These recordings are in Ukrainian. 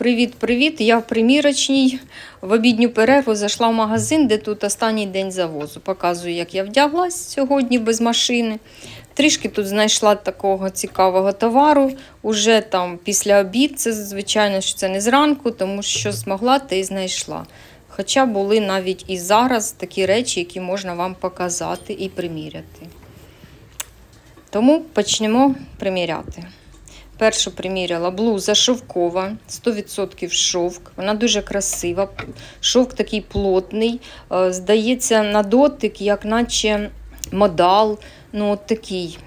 Привіт-привіт! Я в примірочній. В обідню перерву зайшла в магазин, де тут останній день завозу. Показую, як я вдяглась сьогодні без машини. Трішки тут знайшла такого цікавого товару. Уже там після обід, це звичайно, що це не зранку, тому що змогла, те і знайшла. Хоча були навіть і зараз такі речі, які можна вам показати і приміряти. Тому почнемо приміряти. Першу приміряла блуза шовкова, 100% шовк. Вона дуже красива. Шовк такий плотний. Е, Здається, на дотик, як наче модал. Ну, от такий,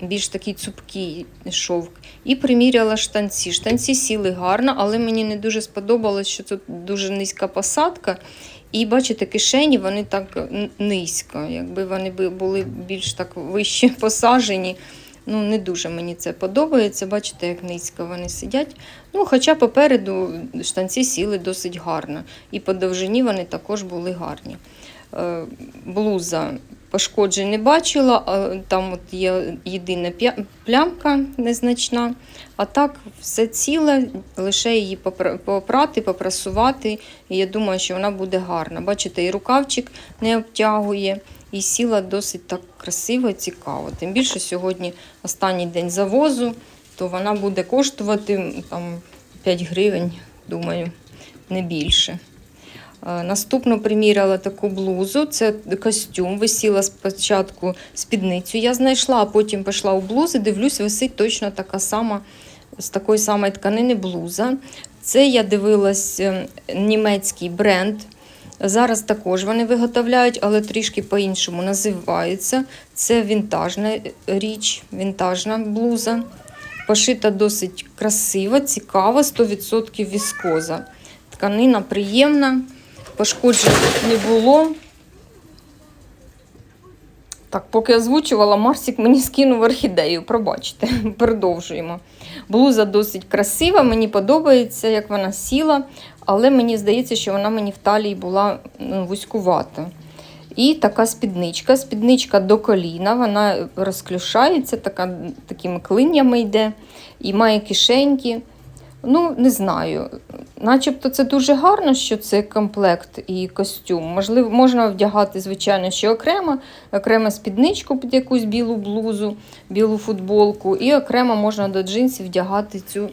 більш такий цупкий шовк. І приміряла штанці. Штанці сіли гарно, але мені не дуже сподобалось, що тут дуже низька посадка. І бачите, кишені вони так низько. Якби вони були більш так вище посажені. Ну, не дуже мені це подобається. Bачите, як низько вони сидять. Ну, хоча попереду штанці сіли досить гарно. І по довжині вони також були гарні. Е, блуза пошкоджень не бачила, а там от є єдина плямка незначна. А так все ціле, лише її попрати, попрасувати. І я думаю, що вона буде гарна. Бачите, і рукавчик не обтягує, і сіла досить так красиво, цікаво. Тим більше сьогодні останній день завозу, то вона буде коштувати там 5 гривень, думаю, не більше. Е, Наступну приміряла таку блузу. Це костюм. Висіла спочатку спідницю. Я знайшла, а потім пішла у блузи. Дивлюсь, висить точно така сама з такої самої тканини блуза. Це я дивилась е, німецький бренд. Зараз також вони виготовляють, але трішки по-іншому називаються. Це вінтажна річ, вінтажна блуза. Пошита досить красива, цікава, 100% віскоза. Тканина приємна, пошкоджень не було. Так, поки озвучувала, Марсик мені скинув орхідею. Пробачте, продовжуємо. Блуза досить красива, мені подобається, як вона сіла, але мені здається, що вона мені в талії була ну, вузькувата. І така спідничка. Спідничка до коліна, вона розклюшається, така, такими клиннями йде, і має кишеньки. Ну, не знаю. Начебто це дуже гарно, що це комплект і костюм. Можливо, можна вдягати, звичайно, ще окремо, окремо спідничку під якусь білу блузу, білу футболку, і окремо можна до джинсів вдягати цю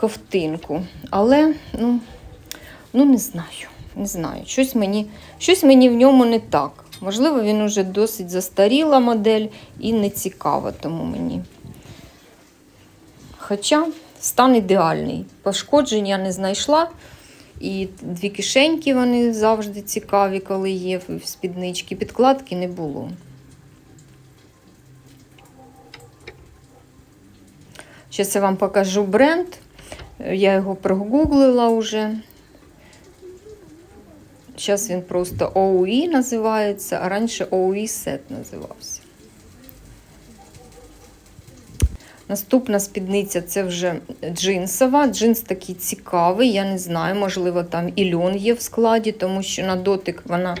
ковтинку. Але, ну, ну не знаю. Не знаю. Щось мені, щось мені в ньому не так. Можливо, він уже досить застаріла модель і не цікава тому мені. Хоча стан ідеальний. Пошкоджень я не знайшла. І дві кишеньки вони завжди цікаві, коли є в спіднички. Підкладки не було. Зараз я вам покажу бренд. Я його прогуглила вже. Зараз він просто OUI називається, а раніше OUI Set називався. Наступна спідниця це вже джинсова. Джинс такий цікавий, я не знаю, можливо, там і льон є в складі, тому що на дотик вона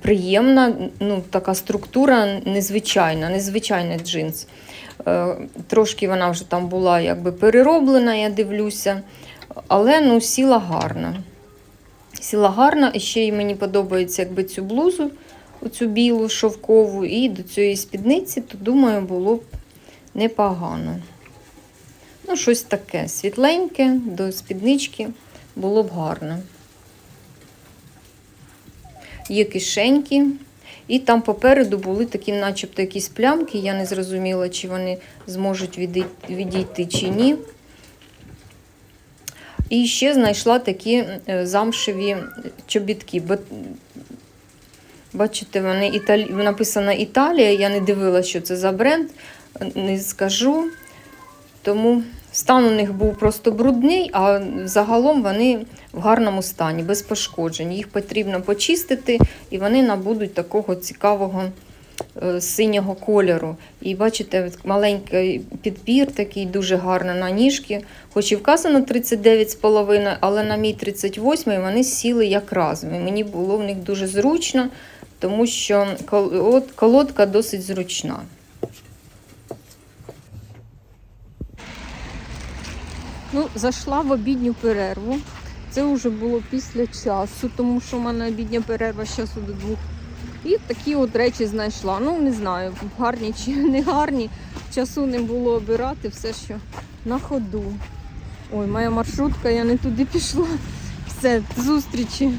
приємна, ну, така структура незвичайна, незвичайний джинс. Е, Трошки вона вже там була якби перероблена, я дивлюся, але ну, сіла гарно. Сіла гарно, і ще й мені подобається якби цю блузу, оцю білу шовкову, і до цієї спідниці, то думаю, було б непогано. Ну, щось таке світленьке до спіднички було б гарно. Є кишеньки, і там попереду були такі, начебто, якісь плямки. Я не зрозуміла, чи вони зможуть відійти чи ні. І ще знайшла такі е, замшеві чобітки. Бачите, вони написано Італія. Я не дивилася, що це за бренд, не скажу. Тому стан у них був просто брудний, а загалом вони в гарному стані, без пошкоджень. Їх потрібно почистити, і вони набудуть такого цікавого е, синього кольору. І бачите, маленький підбір, такий дуже гарний на ніжки. Хоч і вказано 39,5, але на мій 38 вони сіли якраз. Мені було в них дуже зручно, тому що колодка досить зручна. Ну, зайшла в обідню перерву. Це вже було після часу, тому що в мене обідня перерва з часу до двох. І такі от речі знайшла. Ну, не знаю, гарні чи не гарні. Часу не було обирати все, що на ходу. Ой, моя маршрутка, я не туди пішла. Все, зустрічі.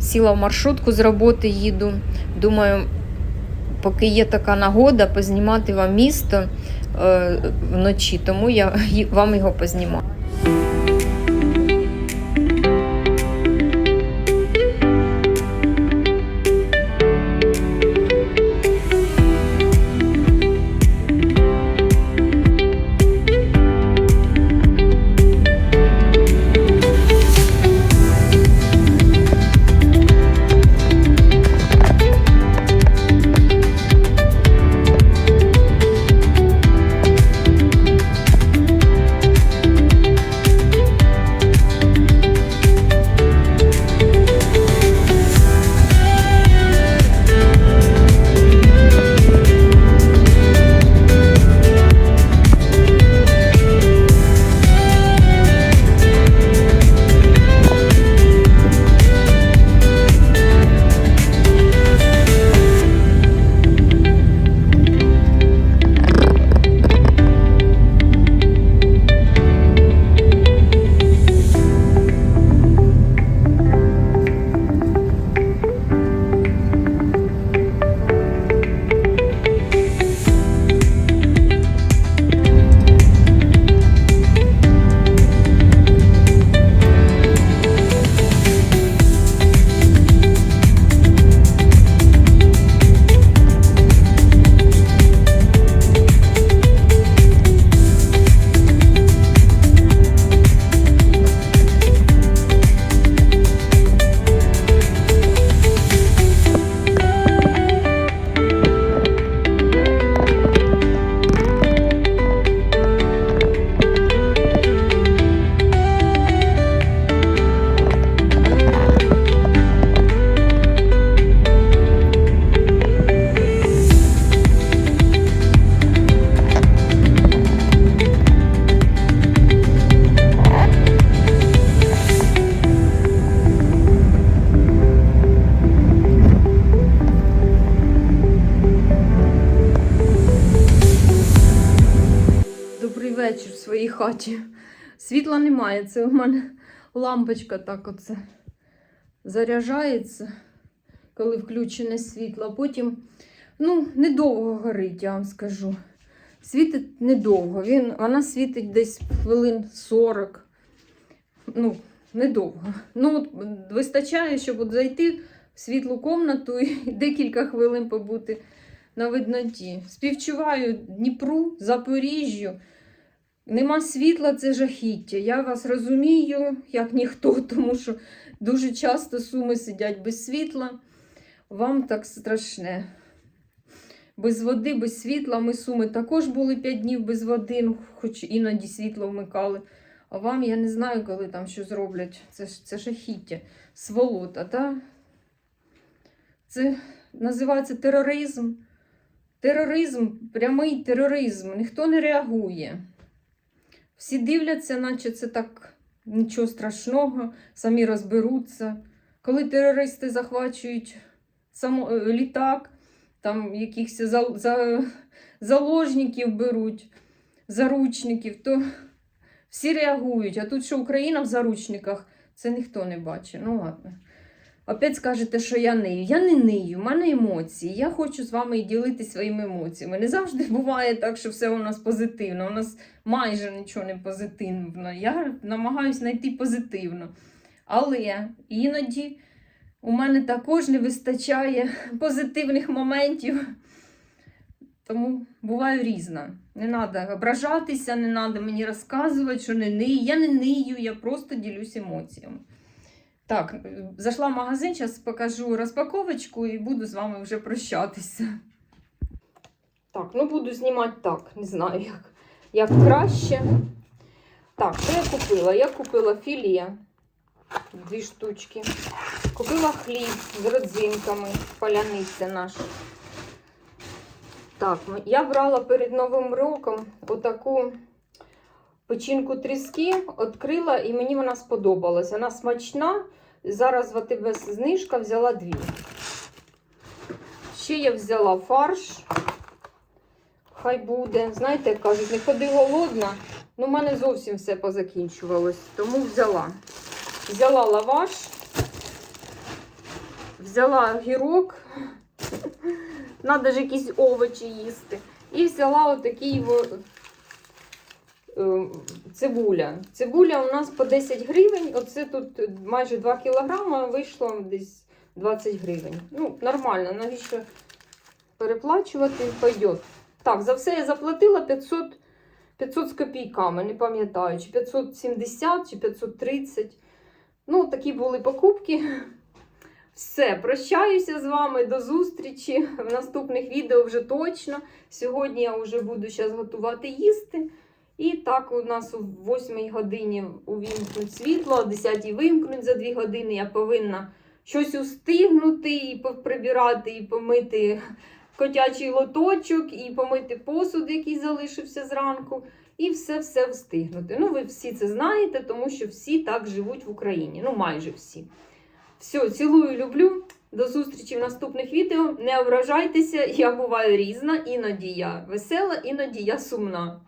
Сіла в маршрутку з роботи їду. Думаю, поки є така нагода, познімати вам місто е, вночі, тому я вам його познімаю. Хаті. Світла немає. Це у мене лампочка так оце заряджається, коли включене світло. Потім, ну, недовго горить, я вам скажу. Світить недовго. Він, вона світить десь хвилин 40. Ну, недовго. Ну, от вистачає, щоб от зайти в світлу комнату і декілька хвилин побути на видноті. Співчуваю Дніпру, Запоріжжю. Нема світла, це жахіття. Я вас розумію, як ніхто, тому що дуже часто суми сидять без світла. Вам так страшне. Без води, без світла. Ми суми також були 5 днів без води, ну, хоч іноді світло вмикали. А вам я не знаю, коли там що зроблять. Це, це жахіття. Сволота, так? Це називається тероризм. Тероризм, прямий тероризм. Ніхто не реагує. Всі дивляться, наче це так нічого страшного, самі розберуться. Коли терористи захвачують само, е, літак, там якихось за, за, заложників беруть, заручників, то всі реагують. А тут, що Україна в заручниках, це ніхто не бачить. Ну ладно. Опять скажете, що я нию. Я не нию, в мене емоції. Я хочу з вами ділитися своїми емоціями. Не завжди буває так, що все у нас позитивно. У нас майже нічого не позитивно. Я намагаюся знайти позитивно. Але іноді у мене також не вистачає позитивних моментів. Тому буваю різна. Не треба ображатися, не треба мені розказувати, що не нию. Я не нию, я просто ділюсь емоціями. Так, е, зайшла в магазин, зараз покажу розпаковочку і буду з вами вже прощатися. Так, ну буду знімати так, не знаю, як, як краще. Так, що я купила? Я купила філе, дві штучки. Купила хліб з родзинками, паляниця наша. Так, я брала перед Новим роком отаку печінку тріски, відкрила і мені вона сподобалась. Вона смачна. Зараз в АТБ знижка взяла дві. Ще я взяла фарш. Хай буде. Знаєте, як кажуть, не ходи голодна. Ну, в мене зовсім все позакінчувалось, тому взяла. Взяла лаваш, взяла гірок. Надо ж якісь овочі їсти. І взяла отакий цибуля. Цибуля у нас по 10 гривень. Оце тут майже 2 кілограма, вийшло десь 20 гривень. Ну, нормально, навіщо переплачувати? Пойдет. Так, за все я заплатила 500, 500 з копійками, не пам'ятаю, чи 570, чи 530. Ну, такі були покупки. Все, прощаюся з вами до зустрічі в наступних відео вже точно. Сьогодні я вже буду зараз готувати їсти. І так у нас о 8 годині увімкнуть світло, о 10 вимкнуть за 2 години. Я повинна щось устигнути, і прибирати, і помити котячий лоточок, і помити посуд, який залишився зранку. І все-все встигнути. Ну, ви всі це знаєте, тому що всі так живуть в Україні. Ну, майже всі. Все, цілую, люблю. До зустрічі в наступних відео. Не ображайтеся, я буваю різна, іноді я весела, іноді я сумна.